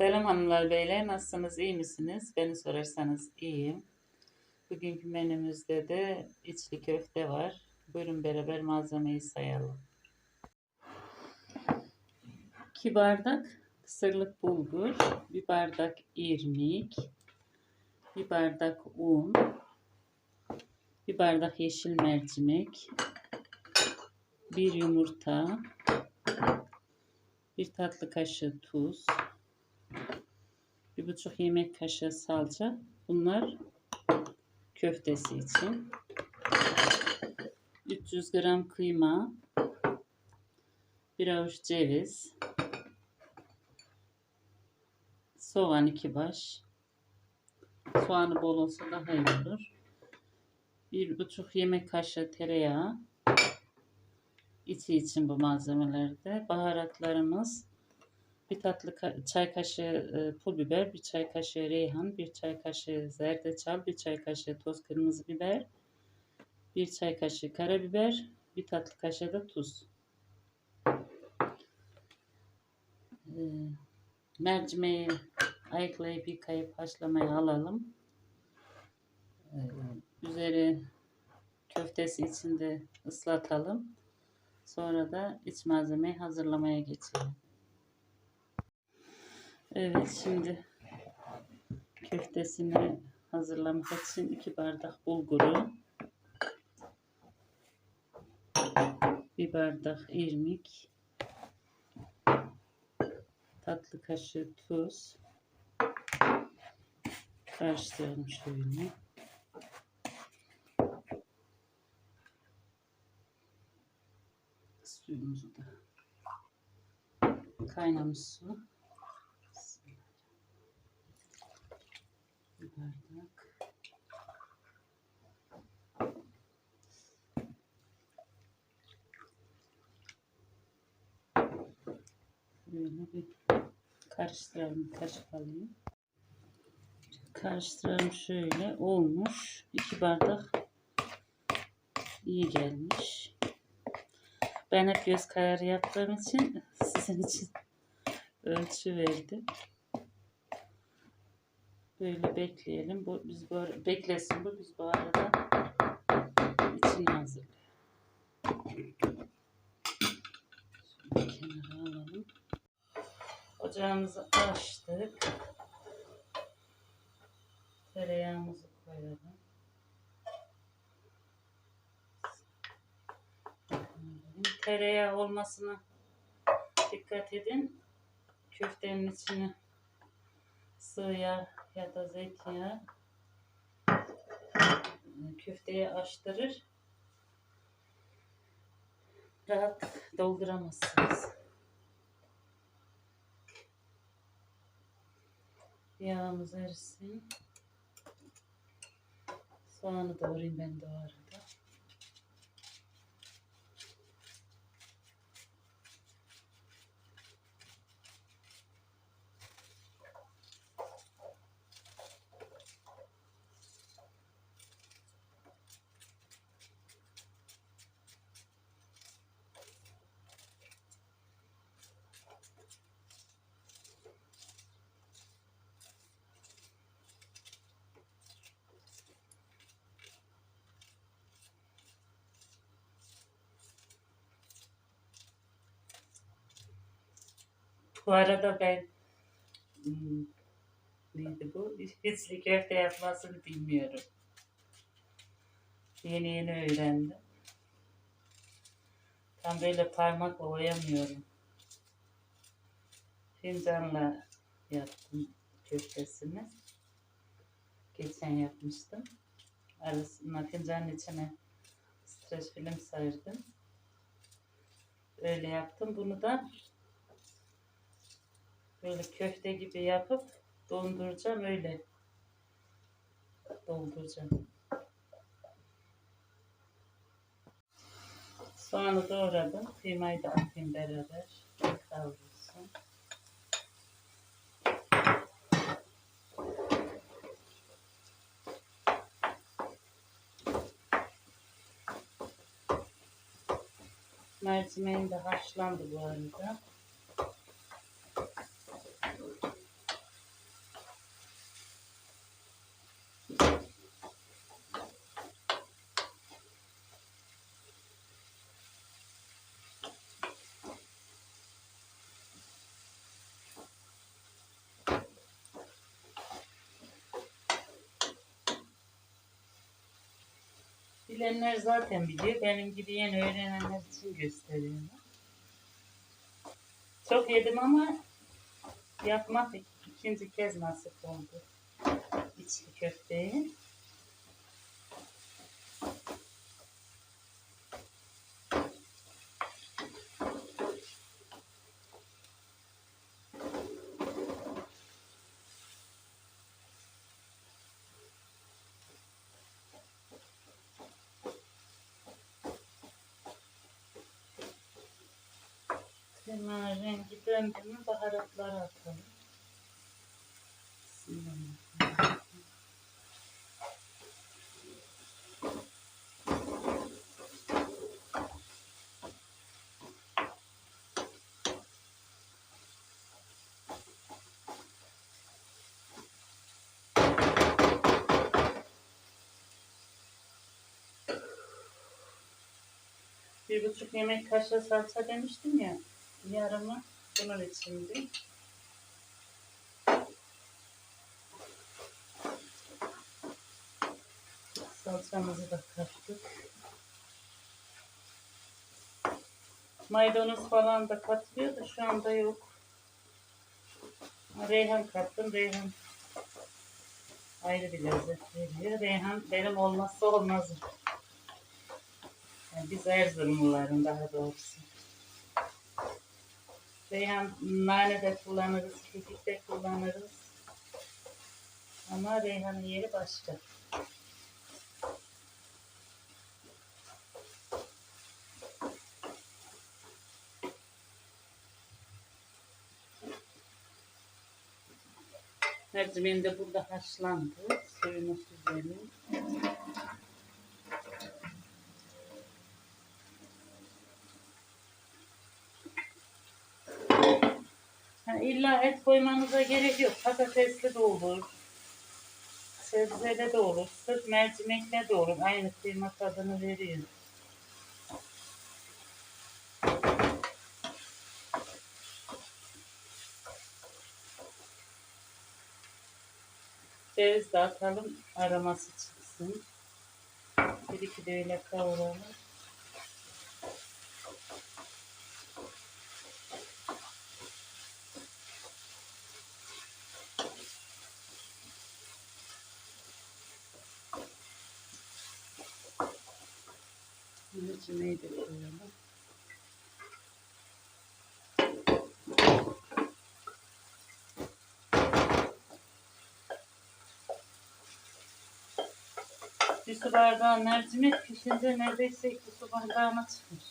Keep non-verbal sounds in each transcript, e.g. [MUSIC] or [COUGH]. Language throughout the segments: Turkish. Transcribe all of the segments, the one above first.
Selam hanımlar beyler nasılsınız iyi misiniz? Beni sorarsanız iyiyim. Bugünkü menümüzde de içli köfte var. Buyurun beraber malzemeyi sayalım. 2 bardak kısırlık bulgur, bir bardak irmik, bir bardak un, bir bardak yeşil mercimek, bir yumurta, bir tatlı kaşığı tuz, bir buçuk yemek kaşığı salça. Bunlar köftesi için. 300 gram kıyma, bir avuç ceviz, soğan iki baş. Soğanı bol olsa daha iyi olur. Bir buçuk yemek kaşığı tereyağı. İçi için bu malzemelerde. Baharatlarımız bir tatlı ka- çay kaşığı e, pul biber, bir çay kaşığı reyhan, bir çay kaşığı zerdeçal, bir çay kaşığı toz kırmızı biber, bir çay kaşığı karabiber, bir tatlı kaşığı da tuz. Ee, mercimeği ayıklayıp yıkayıp haşlamaya alalım. Ee, üzeri köftesi içinde ıslatalım. Sonra da iç malzemeyi hazırlamaya geçelim. Evet şimdi köftesini hazırlamak için iki bardak bulguru, bir bardak irmik, tatlı kaşığı tuz, karıştıralım şöyle. Suyumuzu da kaynamış su. Bir bardak. Böyle bir karıştıralım. Kaşık alayım. Karıştıralım şöyle. Olmuş. iki bardak iyi gelmiş. Ben hep göz kararı yaptığım için [LAUGHS] sizin için ölçü verdim. Böyle bekleyelim. Bu biz bu beklesin bu biz bu arada içini hazırlayalım. Şöyle kenara alalım. Ocağımızı açtık. Tereyağımızı koyalım. Tereyağı olmasına dikkat edin. Köftenin içine sıvı yağ ya da zeytinyağı köfteyi açtırır. Rahat dolduramazsınız. Yağımız erisin. Soğanı doğrayayım ben de o arada. Bu arada ben hmm, neydi bu? İçli köfte yapmasını bilmiyorum. Yeni yeni öğrendim. Tam böyle parmakla oyamıyorum. Fincanla yaptım köftesini. Geçen yapmıştım. Arasına fincanın içine streç film sardım. Öyle yaptım. Bunu da böyle köfte gibi yapıp donduracağım öyle dolduracağım. Soğanı doğradım. Kıymayı da atayım beraber. Kavrulsun. Mercimeğim de haşlandı bu arada. Bilenler zaten biliyor. Benim gibi yeni öğrenenler için gösteriyorum. Çok yedim ama yapmak ikinci kez nasip oldu. İçli köfteyi. Hemen rengi döndü mü baharatları atalım. Bir buçuk yemek kaşığı salça demiştim ya. Yarımı bunun içindi. Salçamızı da kattık. Maydanoz falan da katılıyor da şu anda yok. Reyhan kattım. Reyhan ayrı bir lezzet veriyor. Reyhan benim olmazsa olmazım. Yani biz Erzurumluların daha doğrusu. Reyhan nane de kullanırız, kekik de kullanırız. Ama reyhanın yeri başka. Mercimeğim de burada haşlandı. Suyunu süzelim. Ha, illa et koymanıza gerek yok. Patatesli de olur. Sebzeli de olur. Sırf mercimekle de olur. Aynı kıyma tadını veriyor. Ceviz de atalım. Aroması çıksın. Bir iki de öyle kavuralım. Mercimeği de koyalım. Bir su bardağı mercimek pişince neredeyse iki su bardağına çıkmış.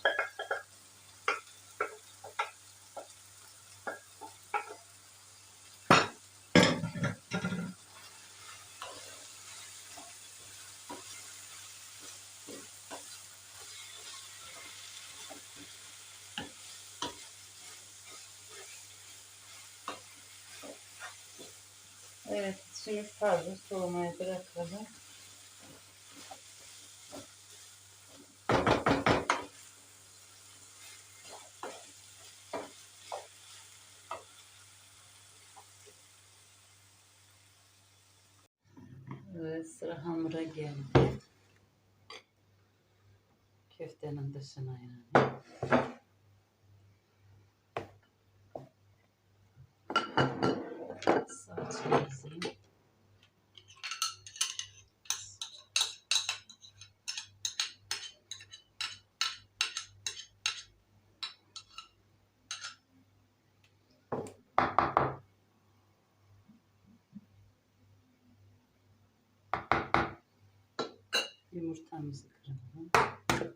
İçimiz hazır. Soğumaya bırakalım. Sıra hamura geldi. Köftenin dışına yani. Salçamızı. Yumurtamızı kıralım.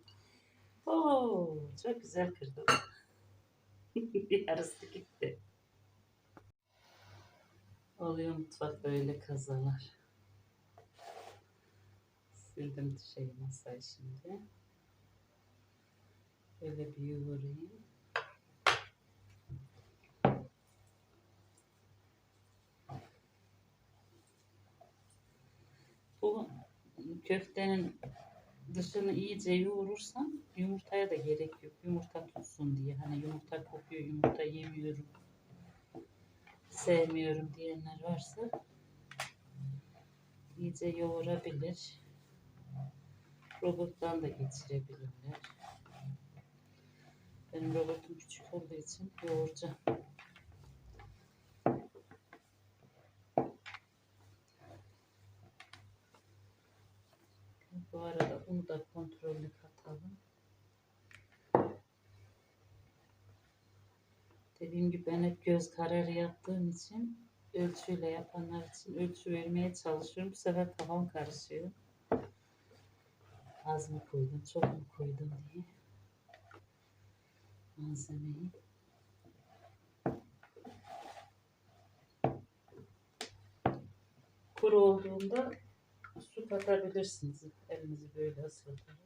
Oo, çok güzel kırdım. [LAUGHS] Yarısı gitti. Oluyor mutfak böyle kazalar. Sildim şey masayı şimdi. Böyle bir yoğurayım. Bu köftenin dışını iyice yoğurursan yumurtaya da gerek yok. Yumurta tutsun diye. Hani yumurta kokuyor, yumurta yemiyorum. Sevmiyorum diyenler varsa iyice yoğurabilir. Robottan da geçirebilirler. Benim robotum küçük olduğu için yoğuracağım. Bu arada unu da kontrollü katalım. Dediğim gibi ben hep göz kararı yaptığım için ölçüyle yapanlar için ölçü vermeye çalışıyorum. Bu sefer kafam karışıyor. Az mı koydum, çok mu koydum diye. Malzemeyi. Kuru olduğunda su katabilirsiniz. Elinizi böyle ıslatarak.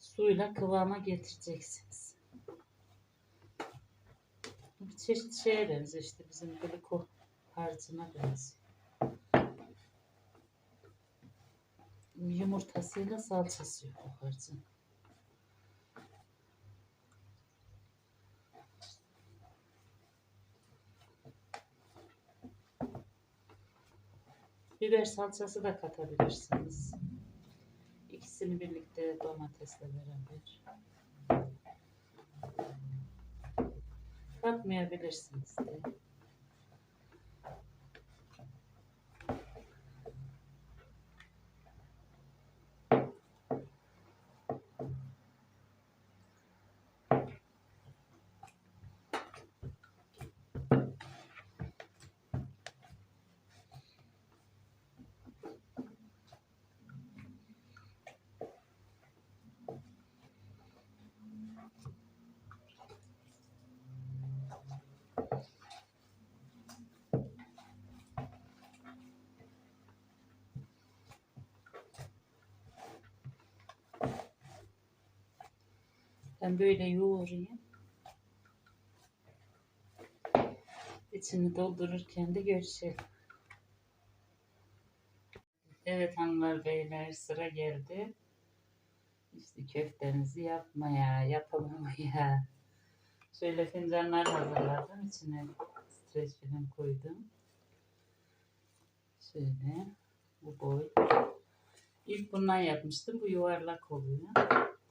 Suyla kıvama getireceksiniz. Bir çeşit şeye benziyor işte bizim gliko harcına benziyor. Yumurtasıyla salçası yok o harcın. Biber salçası da katabilirsiniz. İkisini birlikte domatesle beraber. Katmayabilirsiniz de. Ben böyle yoğurayım. İçini doldururken de görüşelim. Evet hanımlar beyler sıra geldi. İşte köftemizi yapmaya, yapamamaya. Şöyle fincanlar hazırladım. İçine streç film koydum. Şöyle bu boy. İlk bundan yapmıştım. Bu yuvarlak oluyor.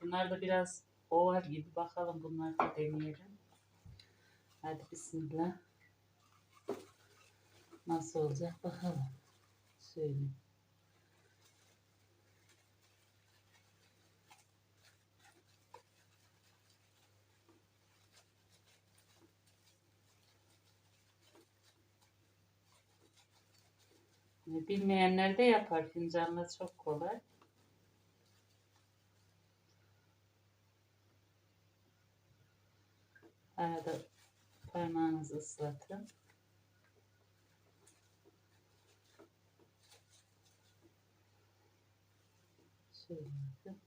Bunlar da biraz oval gibi. Bakalım bunları da deneyelim. Hadi bismillah. Nasıl olacak bakalım. Şöyle. Bilmeyenler de yapar. Fincanla çok kolay. Arada parmağınızı ıslatın. Şöyle yapın.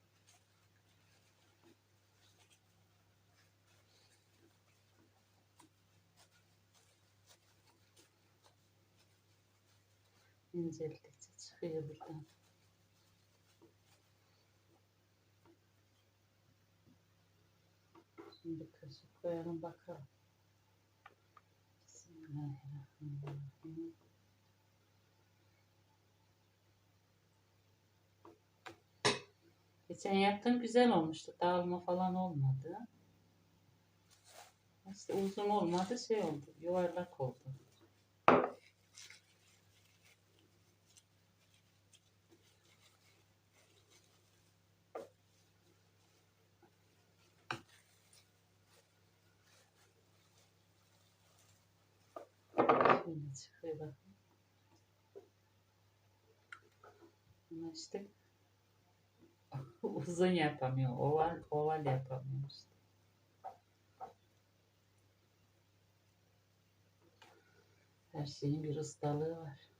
İnceldikçe çıkıyor buradan. Şimdi kaşık koyalım bakalım. Bismillahirrahmanirrahim. Geçen yaptığım güzel olmuştu. Dağılma falan olmadı. İşte uzun olmadı şey oldu. Yuvarlak oldu. Şöyle çıkıyor bakın. Ama işte [LAUGHS] uzun yapamıyor. Oval, oval yapamıyor işte. Her şeyin bir ustalığı var.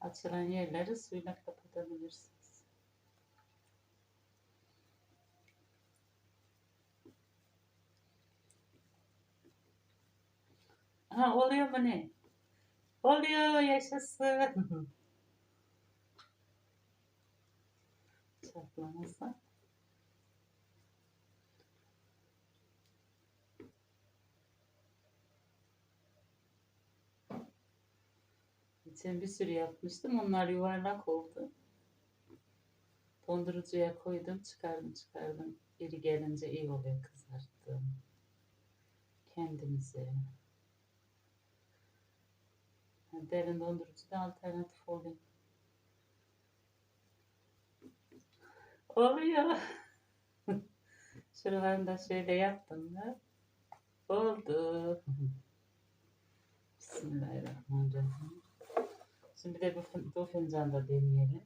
Açılan yerleri suyla kapatabilirsiniz. Ha, oluyor mu ne? Oluyor yaşasın. Çatlamasa. Geçen bir sürü yapmıştım. Onlar yuvarlak oldu. Dondurucuya koydum, çıkardım, çıkardım. Biri gelince iyi oluyor kızarttım. Kendimize. Yani Derin dondurucu da alternatif oluyor. Oluyor. [LAUGHS] Şuralarını da şöyle yaptım da. Oldu. Bismillahirrahmanirrahim. Şimdi de bu, bu fincanda deneyelim.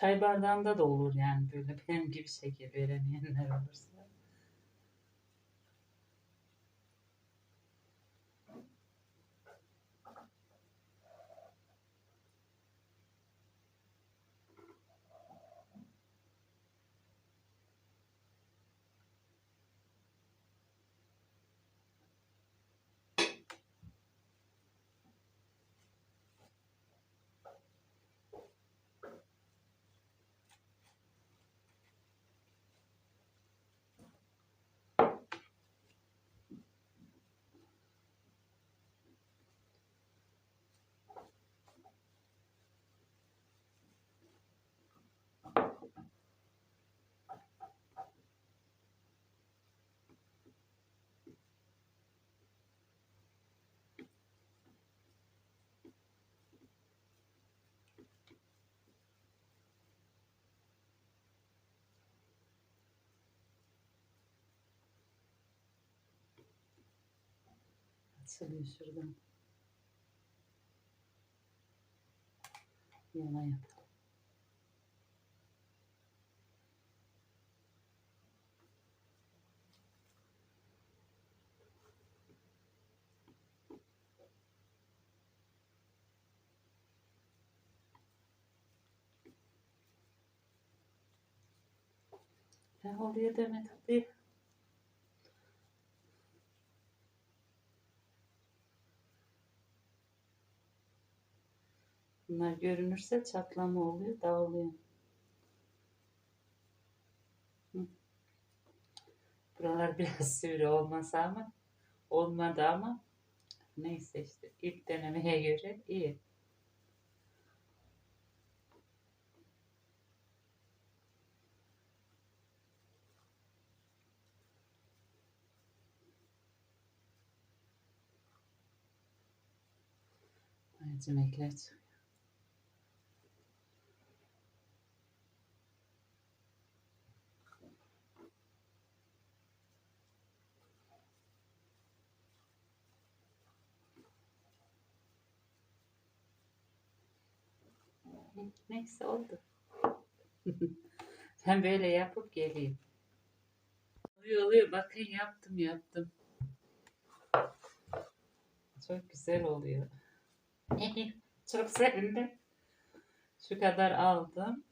Çay bardağında da olur yani böyle benim gibi şeker veremeyenler olursa. Açılıyor şuradan. Yana yapalım. Ne oluyor Demet abi? Bunlar görünürse çatlama oluyor, dağılıyor. Buralar [LAUGHS] biraz sivri olmasa ama olmadı ama neyse işte ilk denemeye göre iyi. Mercimekler çıkıyor. Neyse oldu. [LAUGHS] Ben böyle yapıp geleyim. Oluyor oluyor. Bakın yaptım yaptım. Çok güzel oluyor. Çok sevindim. Şu kadar aldım.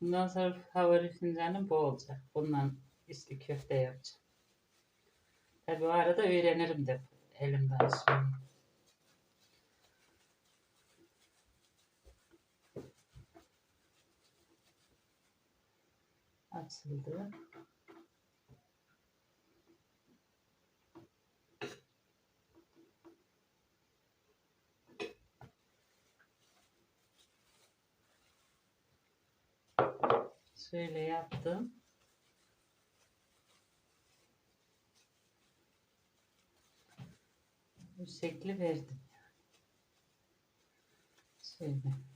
Bundan sonra favori fincanım bu olacak. Bundan içli köfte yapacağım. Tabi o arada öğrenirim de elimden şimdi. Açıldı. Şöyle yaptım. Bu şekli verdim. Şöyle.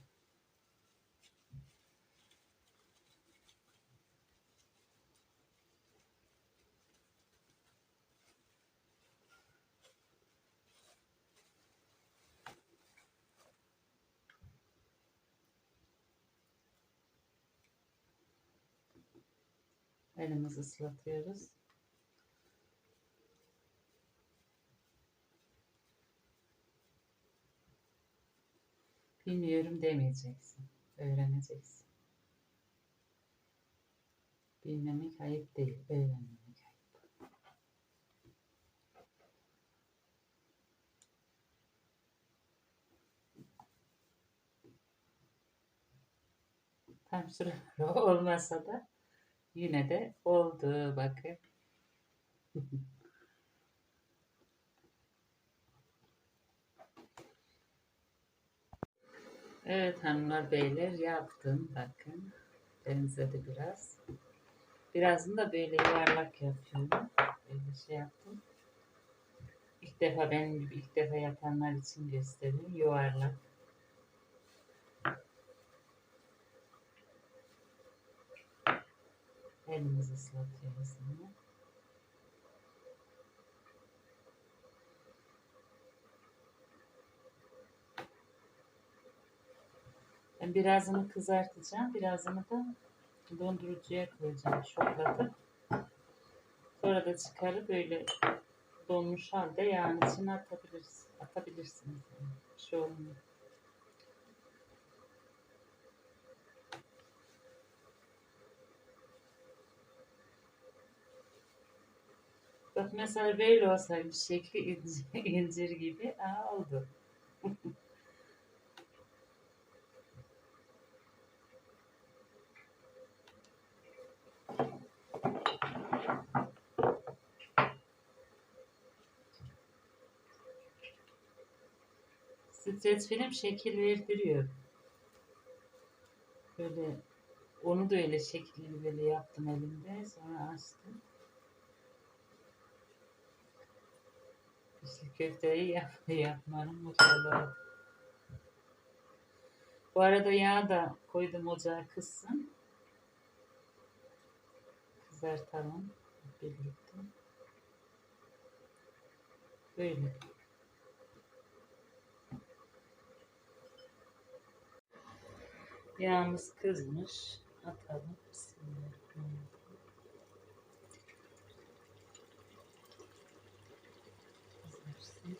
elimizi ıslatıyoruz. Bilmiyorum demeyeceksin. Öğreneceksin. Bilmemek ayıp değil. Öğrenmek ayıp. Tam [LAUGHS] sıra olmasa da yine de oldu bakın. [LAUGHS] Evet hanımlar beyler yaptım bakın. Benzedi biraz. Birazını da böyle yuvarlak yapıyorum. Böyle şey yaptım. İlk defa benim gibi ilk defa yapanlar için göstereyim. Yuvarlak. Elimizi ıslatıyoruz yine. Ben birazını kızartacağım. Birazını da dondurucuya koyacağım. Şoklatıp. Sonra da çıkarıp böyle donmuş halde yağın içine atabiliriz. Atabilirsiniz. Yani. Bir şey olmuyor. Bak mesela böyle olsaydı şekli incir, [LAUGHS] incir gibi aa, oldu. Stres film şekil verdiriyor. Böyle onu da öyle şekilli böyle yaptım elimde. Sonra açtım. Köfteyi yap, yapmanın mutluluğu. Bu arada yağ da koydum ocağa kızsın. Kızartalım birlikte. Böyle. Yağımız kızmış. Atalım. Bismillahirrahmanirrahim. Kızarsın.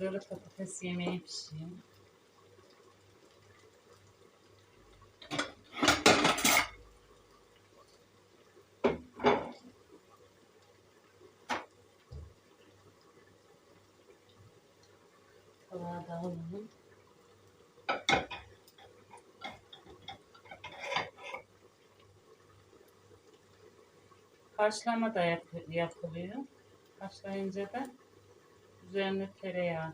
Burada da patates yemeği pişiyor. Tabağa da alalım. Haşlama da yap- yapılıyor. Haşlayınca da üzerine tereyağı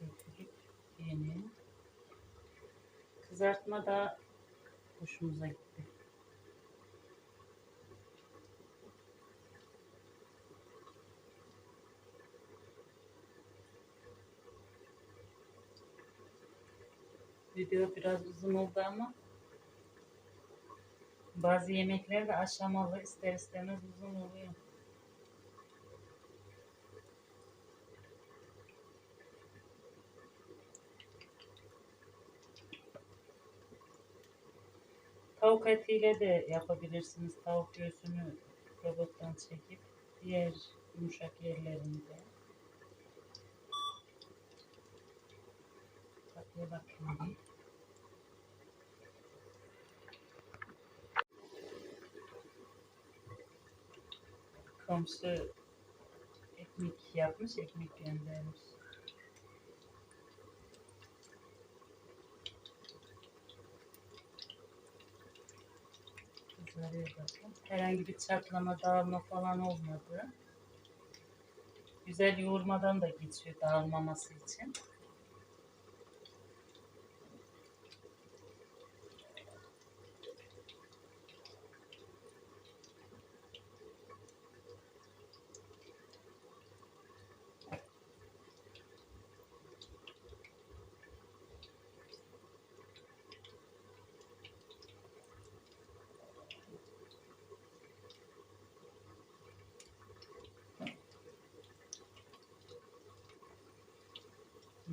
dökülüp yeniyor. Kızartma da hoşumuza gitti. Video biraz uzun oldu ama bazı yemekler de aşamalı ister istemez uzun oluyor. Tavuk etiyle de yapabilirsiniz. Tavuk göğsünü robottan çekip diğer yumuşak yerlerinde. Tatlıya bakayım. Komşu ekmek yapmış, ekmek göndermiş. Bakın. Herhangi bir çatlama, dağılma falan olmadı. Güzel yoğurmadan da geçiyor dağılmaması için.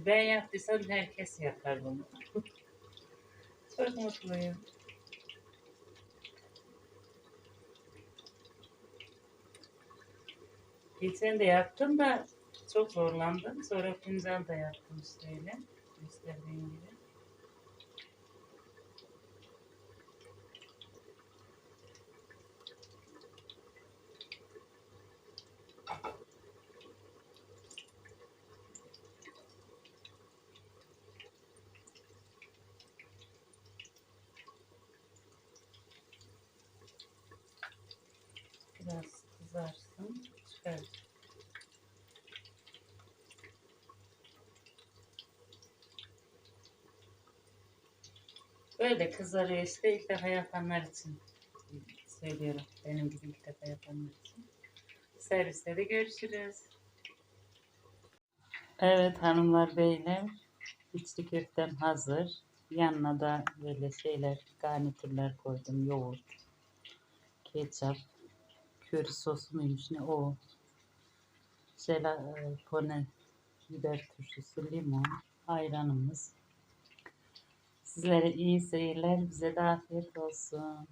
Ben yaptıysam herkes yapar bunu. Çok mutluyum. Geçen de yaptım da Çok zorlandım. Sonra fincan da yaptım işte öyle. Gibi. Böyle kızarıyor işte ilk defa yapanlar için söylüyorum. Benim gibi ilk defa yapanlar için. Serviste de görüşürüz. Evet hanımlar beyler. İçli köftem hazır. Yanına da böyle şeyler, garnitürler koydum. Yoğurt, ketçap, köri sosu muymuş ne o. Jelapone, biber turşusu, limon, ayranımız. Sizlere iyi seyirler, bize de afiyet olsun.